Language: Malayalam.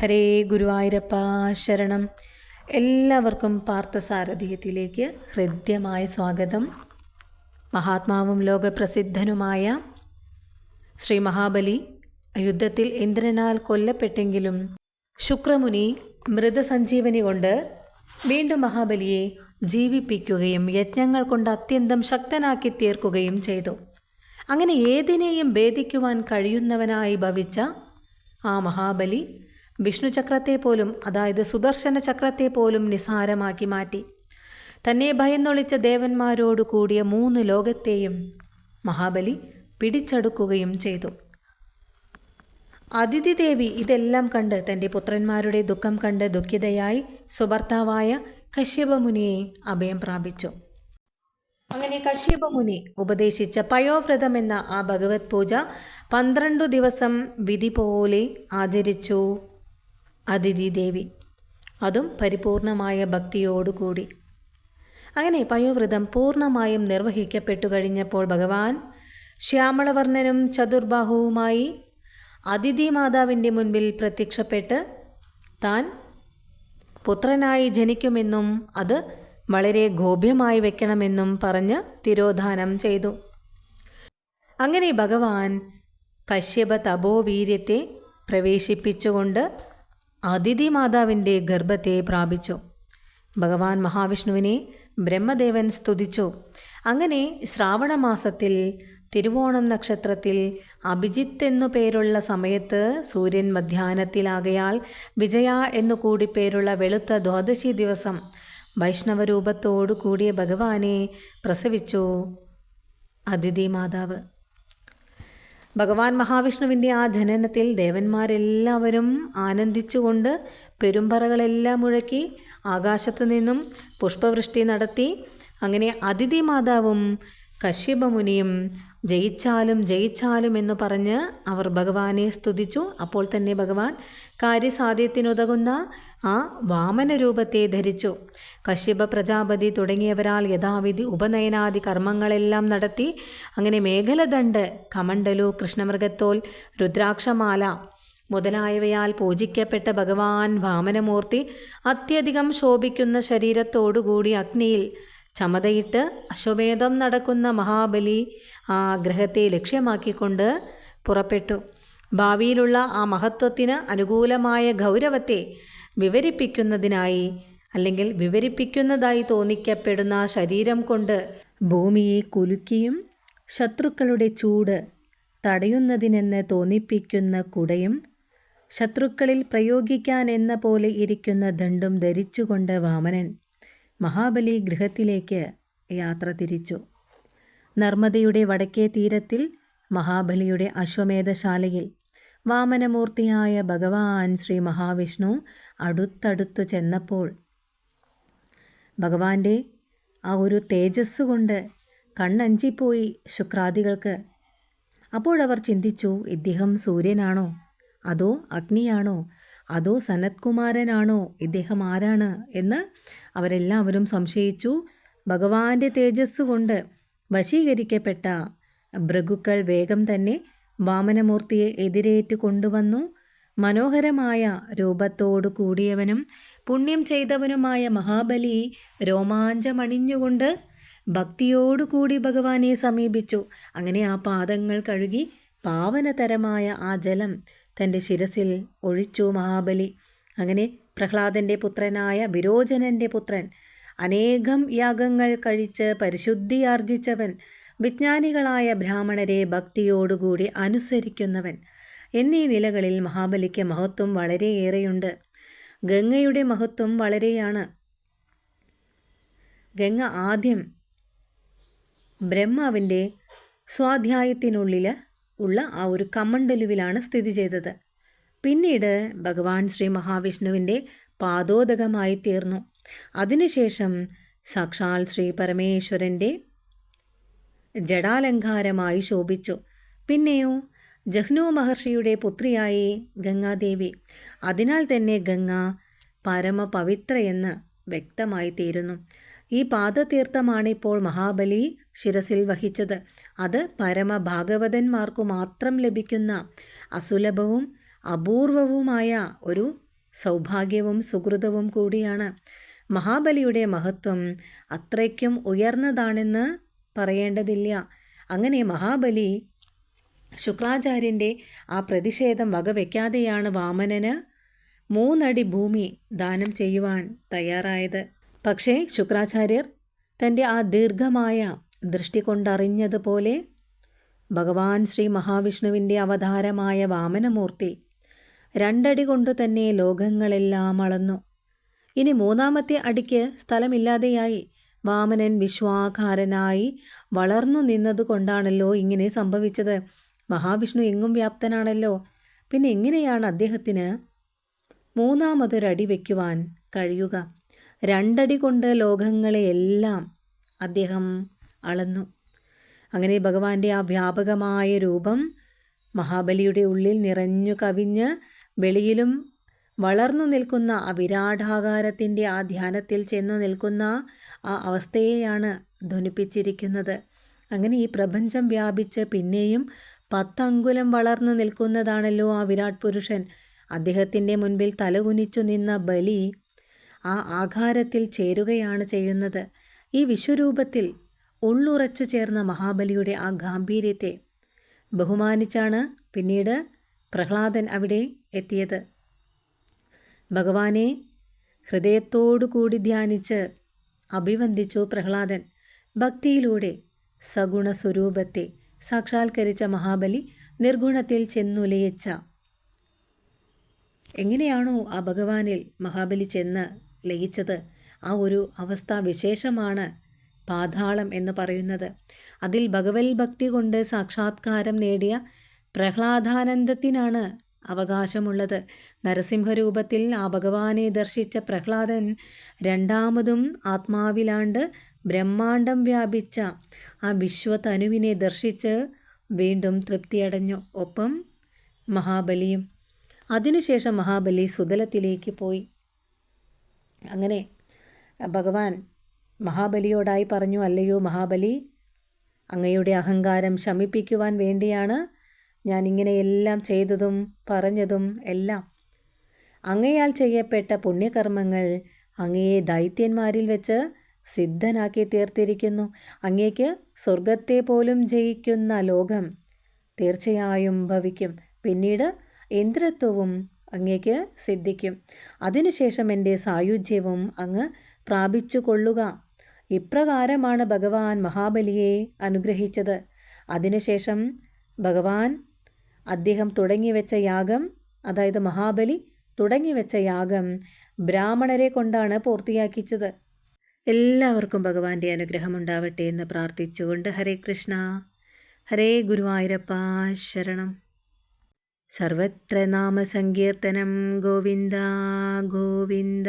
ഹരേ ഗുരുവായൂരപ്പ ശരണം. എല്ലാവർക്കും പാർത്ഥസാരഥിയത്തിലേക്ക് ഹൃദ്യമായ സ്വാഗതം. മഹാത്മാവും ലോകപ്രസിദ്ധനുമായ ശ്രീ മഹാബലി യുദ്ധത്തിൽ ഇന്ദ്രനാൽ കൊല്ലപ്പെട്ടെങ്കിലും ശുക്രമുനി മൃതസഞ്ജീവനി കൊണ്ട് വീണ്ടും മഹാബലിയെ ജീവിപ്പിക്കുകയും യജ്ഞങ്ങൾ കൊണ്ട് അത്യന്തം ശക്തനാക്കി തീർക്കുകയും ചെയ്തു. അങ്ങനെ ഏതിനെയും ഭേദിക്കുവാൻ കഴിയുന്നവനായി ഭവിച്ച ആ മഹാബലി വിഷ്ണു ചക്രത്തെ പോലും അതായത് സുദർശന ചക്രത്തെ പോലും നിസാരമാക്കി മാറ്റി. തന്നെ ഭയന്നൊളിച്ച ദേവന്മാരോട് കൂടിയ മൂന്ന് ലോകത്തെയും മഹാബലി പിടിച്ചെടുക്കുകയും ചെയ്തു. അതിഥി ദേവി ഇതെല്ലാം കണ്ട് തന്റെ പുത്രന്മാരുടെ ദുഃഖം കണ്ട് ദുഃഖിതയായി സ്വഭർത്താവായ കശ്യപമുനിയെ അഭയം പ്രാപിച്ചു. അങ്ങനെ കശ്യപമുനി ഉപദേശിച്ച പയോവ്രതം എന്ന ആ ഭഗവത് പൂജ പന്ത്രണ്ടു ദിവസം വിധി പോലെ ആചരിച്ചു. അതിഥി ദേവി അതും പരിപൂർണമായ ഭക്തിയോടുകൂടി. അങ്ങനെ പയോവ്രതം പൂർണമായും നിർവഹിക്കപ്പെട്ടു കഴിഞ്ഞപ്പോൾ ഭഗവാൻ ശ്യാമളവർണനും ചതുർബാഹുവുമായി അതിഥി മാതാവിന്റെ മുൻപിൽ പ്രത്യക്ഷപ്പെട്ട് താൻ പുത്രനായി ജനിക്കുമെന്നും അത് വളരെ ഗോപ്യമായി വെക്കണമെന്നും പറഞ്ഞ് തിരോധാനം ചെയ്തു. അങ്ങനെ ഭഗവാൻ കശ്യപ തപോവീര്യത്തെ പ്രവേശിപ്പിച്ചുകൊണ്ട് അതിഥി മാതാവിന്റെ ഗർഭത്തെ പ്രാപിച്ചു. ഭഗവാൻ മഹാവിഷ്ണുവിനെ ബ്രഹ്മദേവൻ സ്തുതിച്ചു. അങ്ങനെ ശ്രാവണമാസത്തിൽ തിരുവോണം നക്ഷത്രത്തിൽ അഭിജിത്ത് എന്നു പേരുള്ള സമയത്ത് സൂര്യൻ മധ്യാഹ്നത്തിലാകയാൽ വിജയ എന്നു കൂടി പേരുള്ള വെളുത്ത ദ്വാദശി ദിവസം വൈഷ്ണവരൂപത്തോടു കൂടിയ ഭഗവാനെ പ്രസവിച്ചു. അതിഥി മാതാവ് ഭഗവാൻ മഹാവിഷ്ണുവിന്റെ ആ ജനനത്തിൽ ദേവന്മാരെല്ലാവരും ആനന്ദിച്ചുകൊണ്ട് പെരുമ്പറകളെല്ലാം മുഴക്കി ആകാശത്തു നിന്നും പുഷ്പവൃഷ്ടി നടത്തി. അങ്ങനെ അതിഥി മാതാവും കശ്യപമുനിയും ജയിച്ചാലും ജയിച്ചാലും എന്ന് പറഞ്ഞ് അവർ ഭഗവാനെ സ്തുതിച്ചു. അപ്പോൾ തന്നെ ഭഗവാൻ കാര്യസാധ്യത്തിനുതകുന്ന ആ വാമന രൂപത്തെ ധരിച്ചു. കശ്യപ പ്രജാപതി തുടങ്ങിയവരാൽ യഥാവിധി ഉപനയനാദി കർമ്മങ്ങളെല്ലാം നടത്തി അങ്ങനെ മേഖലദണ്ഡ് കമണ്ടലു കൃഷ്ണമൃഗത്തോൽ രുദ്രാക്ഷമാല മുതലായവയാൽ പൂജിക്കപ്പെട്ട ഭഗവാൻ വാമനമൂർത്തി അത്യധികം ശോഭിക്കുന്ന ശരീരത്തോടുകൂടി അഗ്നിയിൽ ചമതയിട്ട് അശ്വമേധം നടക്കുന്ന മഹാബലി ആ ഗ്രഹത്തെ ലക്ഷ്യമാക്കിക്കൊണ്ട് പുറപ്പെട്ടു. ഭാവിയിലുള്ള ആ മഹത്വത്തിന് അനുകൂലമായ ഗൗരവത്തെ വിവരിപ്പിക്കുന്നതിനായി അല്ലെങ്കിൽ വിവരിപ്പിക്കുന്നതായി തോന്നിക്കപ്പെടുന്ന ശരീരം കൊണ്ട് ഭൂമിയെ കുലുക്കിയും ശത്രുക്കളുടെ ചൂട് തടയുന്നതിനെന്ന് തോന്നിപ്പിക്കുന്ന കുടയും ശത്രുക്കളിൽ പ്രയോഗിക്കാൻ എന്ന പോലെ ഇരിക്കുന്ന ദണ്ഡും ധരിച്ചുകൊണ്ട് വാമനൻ മഹാബലി ഗൃഹത്തിലേക്ക് യാത്ര തിരിച്ചു. നർമ്മദയുടെ വടക്കേ തീരത്തിൽ മഹാബലിയുടെ അശ്വമേധശാലയിൽ വാമനമൂർത്തിയായ ഭഗവാൻ ശ്രീ മഹാവിഷ്ണു അടുത്തടുത്തു ചെന്നപ്പോൾ ഭഗവാന്റെ ആ ഒരു തേജസ് കൊണ്ട് കണ്ണഞ്ചിപ്പോയി ശുക്രാദികൾക്ക്. അപ്പോഴവർ ചിന്തിച്ചു ഇദ്ദേഹം സൂര്യനാണോ? അതോ അഗ്നിയാണോ? അതോ സനത്കുമാരനാണോ? ഇദ്ദേഹം ആരാണ്? എന്ന് അവരെല്ലാവരും സംശയിച്ചു. ഭഗവാന്റെ തേജസ് കൊണ്ട് വശീകരിക്കപ്പെട്ട ഭൃഗുക്കൾ വേഗം തന്നെ വാമനമൂർത്തിയെ എതിരേറ്റ് കൊണ്ടുവന്നു. മനോഹരമായ രൂപത്തോടു കൂടിയവനും പുണ്യം ചെയ്തവനുമായ മഹാബലി രോമാഞ്ചമണിഞ്ഞുകൊണ്ട് ഭക്തിയോടുകൂടി ഭഗവാനെ സമീപിച്ചു. അങ്ങനെ ആ പാദങ്ങൾ കഴുകി പാവനതരമായ ആ ജലം തന്റെ ശിരസിൽ ഒഴിച്ചു മഹാബലി. അങ്ങനെ പ്രഹ്ലാദന്റെ പുത്രനായ വിരോചനന്റെ പുത്രൻ അനേകം യാഗങ്ങൾ കഴിച്ച് പരിശുദ്ധിയാർജിച്ചവൻ വിജ്ഞാനികളായ ബ്രാഹ്മണരെ ഭക്തിയോടുകൂടി അനുസരിക്കുന്നവൻ. എന്നീ നിലകളിൽ മഹാബലിക്ക് മഹത്വം വളരെയേറെയുണ്ട് ഗംഗയുടെ മഹത്വം വളരെയാണ്. ഗംഗ ആദ്യം ബ്രഹ്മാവിന്റെ സ്വാധ്യായത്തിനുള്ളിൽ ഉള്ള ആ ഒരു കമണ്ടലുവിലാണ് സ്ഥിതി ചെയ്തത്. പിന്നീട് ഭഗവാൻ ശ്രീ മഹാവിഷ്ണുവിന്റെ പാദോദകമായി തീർന്നു. അതിനുശേഷം സാക്ഷാൽ ശ്രീ പരമേശ്വരന്റെ ജഡാലങ്കാരമായി ശോഭിച്ചു. പിന്നെയോ ജഹ്നു മഹർഷിയുടെ പുത്രിയായി ഗംഗാദേവി. അതിനാൽ തന്നെ ഗംഗ പരമപവിത്രയെന്ന് വ്യക്തമായി തീരുന്നു. ഈ പാദതീർത്ഥമാണിപ്പോൾ മഹാബലി ശിരസിൽ വഹിച്ചത്. അത് പരമഭാഗവതന്മാർക്കു മാത്രം ലഭിക്കുന്ന അസുലഭവും അപൂർവവുമായ ഒരു സൗഭാഗ്യവും സുഹൃതവും കൂടിയാണ്. മഹാബലിയുടെ മഹത്വം അത്രയ്ക്കും ഉയർന്നതാണെന്ന് പറയേണ്ടതില്ല. അങ്ങനെ മഹാബലി ശുക്രാചാര്യന്റെ ആ പ്രതിഷേധം വകവെക്കാതെയാണ് വാമനന് മൂന്നടി ഭൂമി ദാനം ചെയ്യുവാൻ തയ്യാറായത്. പക്ഷേ ശുക്രാചാര്യർ തന്റെ ആ ദീർഘമായ ദൃഷ്ടി കൊണ്ടറിഞ്ഞതുപോലെ ഭഗവാൻ ശ്രീ മഹാവിഷ്ണുവിന്റെ അവതാരമായ വാമനമൂർത്തി രണ്ടടി കൊണ്ടു തന്നെ ലോകങ്ങളെല്ലാം അളന്നു. ഇനി മൂന്നാമത്തെ അടിക്ക് സ്ഥലമില്ലാതെയായി വാമനൻ വിശ്വാകാരനായി വളർന്നു നിന്നതുകൊണ്ടാണല്ലോ ഇങ്ങനെ സംഭവിച്ചത്. മഹാവിഷ്ണു എങ്ങും വ്യാപ്തനാണല്ലോ. പിന്നെ എങ്ങനെയാണ് അദ്ദേഹത്തിന് മൂന്നാമതൊരടി വയ്ക്കുവാൻ കഴിയുക? രണ്ടടി കൊണ്ട് ലോകങ്ങളെയെല്ലാം അദ്ദേഹം അളന്നു. അങ്ങനെ ഭഗവാന്റെ ആ വ്യാപകമായ രൂപം മഹാബലിയുടെ ഉള്ളിൽ നിറഞ്ഞു കവിഞ്ഞ് വെളിയിലും വളർന്നു നിൽക്കുന്ന ആ വിരാടാകാരത്തിന്റെ ആ ധ്യാനത്തിൽ ചെന്നു നിൽക്കുന്ന ആ അവസ്ഥയെയാണ് ധ്വനിപ്പിച്ചിരിക്കുന്നത്. അങ്ങനെ ഈ പ്രപഞ്ചം വ്യാപിച്ച് പിന്നെയും പത്തങ്കുലം വളർന്നു നിൽക്കുന്നതാണല്ലോ ആ വിരാട് പുരുഷൻ. അദ്ദേഹത്തിന്റെ മുൻപിൽ തലകുനിച്ചു നിന്ന ബലി ആ ആഘാരത്തിൽ ചേരുകയാണ് ചെയ്യുന്നത്. ഈ വിശ്വരൂപത്തിൽ ഉള്ളുറച്ചു ചേർന്ന മഹാബലിയുടെ ആ ഗാംഭീര്യത്തെ ബഹുമാനിച്ചാണ് പിന്നീട് പ്രഹ്ലാദൻ അവിടെ എത്തിയത്. ഭഗവാനെ ഹൃദയത്തോടു കൂടി ധ്യാനിച്ച് അഭിവന്ദിച്ചു പ്രഹ്ലാദൻ. ഭക്തിയിലൂടെ സഗുണ സ്വരൂപത്തെ സാക്ഷാത്കരിച്ച മഹാബലി നിർഗുണത്തിൽ ചെന്നുലയിച്ച. എങ്ങനെയാണോ ആ ഭഗവാനിൽ മഹാബലി ചെന്ന് ലയിച്ചത്? ആ ഒരു അവസ്ഥ വിശേഷമാണ് പാതാളം എന്ന് പറയുന്നത്. അതിൽ ഭഗവത് ഭക്തി കൊണ്ട് സാക്ഷാത്കാരം നേടിയ പ്രഹ്ലാദാനന്ദത്തിനാണ് അവകാശമുള്ളത്. നരസിംഹരൂപത്തിൽ ആ ഭഗവാനെ ദർശിച്ച പ്രഹ്ലാദൻ രണ്ടാമതും ആത്മാവിലാണ്ട് ബ്രഹ്മാണ്ടം വ്യാപിച്ച ആ വിശ്വതനുവിനെ ദർശിച്ച് വീണ്ടും തൃപ്തിയടഞ്ഞു. ഒപ്പം മഹാബലിയും. അതിനുശേഷം മഹാബലി സുതലത്തിലേക്ക് പോയി. അങ്ങനെ ഭഗവാൻ മഹാബലിയോടായി പറഞ്ഞു അല്ലയോ മഹാബലി അങ്ങയുടെ അഹങ്കാരം ശമിപ്പിക്കുവാൻ വേണ്ടിയാണ് ഞാൻ ഇങ്ങനെയെല്ലാം ചെയ്തതും പറഞ്ഞതും എല്ലാം. അങ്ങയാൽ ചെയ്യപ്പെട്ട പുണ്യകർമ്മങ്ങൾ അങ്ങയെ ദൈത്യന്മാരിൽ വെച്ച് സിദ്ധനാക്കി തീർത്തിരിക്കുന്നു. അങ്ങേക്ക് സ്വർഗത്തെ പോലും ജയിക്കുന്ന ലോകം തീർച്ചയായും ഭവിക്കും. പിന്നീട് ഇന്ദ്രത്വവും അങ്ങേക്ക് സിദ്ധിക്കും. അതിനുശേഷം എന്റെ സായുജ്യവും അങ്ങ് പ്രാപിച്ചു കൊള്ളുക. ഇപ്രകാരമാണ് ഭഗവാൻ മഹാബലിയെ അനുഗ്രഹിച്ചത്. അതിനുശേഷം ഭഗവാൻ അദ്ദേഹം തുടങ്ങിവെച്ച യാഗം അതായത് മഹാബലി തുടങ്ങിവെച്ച യാഗം ബ്രാഹ്മണരെ കൊണ്ടാണ് പൂർത്തിയാക്കിച്ചത്. എല്ലാവർക്കും ഭഗവാന്റെ അനുഗ്രഹം ഉണ്ടാവട്ടെ എന്ന് പ്രാർത്ഥിച്ചുകൊണ്ട് ഹരേ കൃഷ്ണ ഹരേ ഗുരുവായൂരപ്പ ശരണം. സർവത്ര നാമസങ്കീർത്തനം ഗോവിന്ദ ഗോവിന്ദ.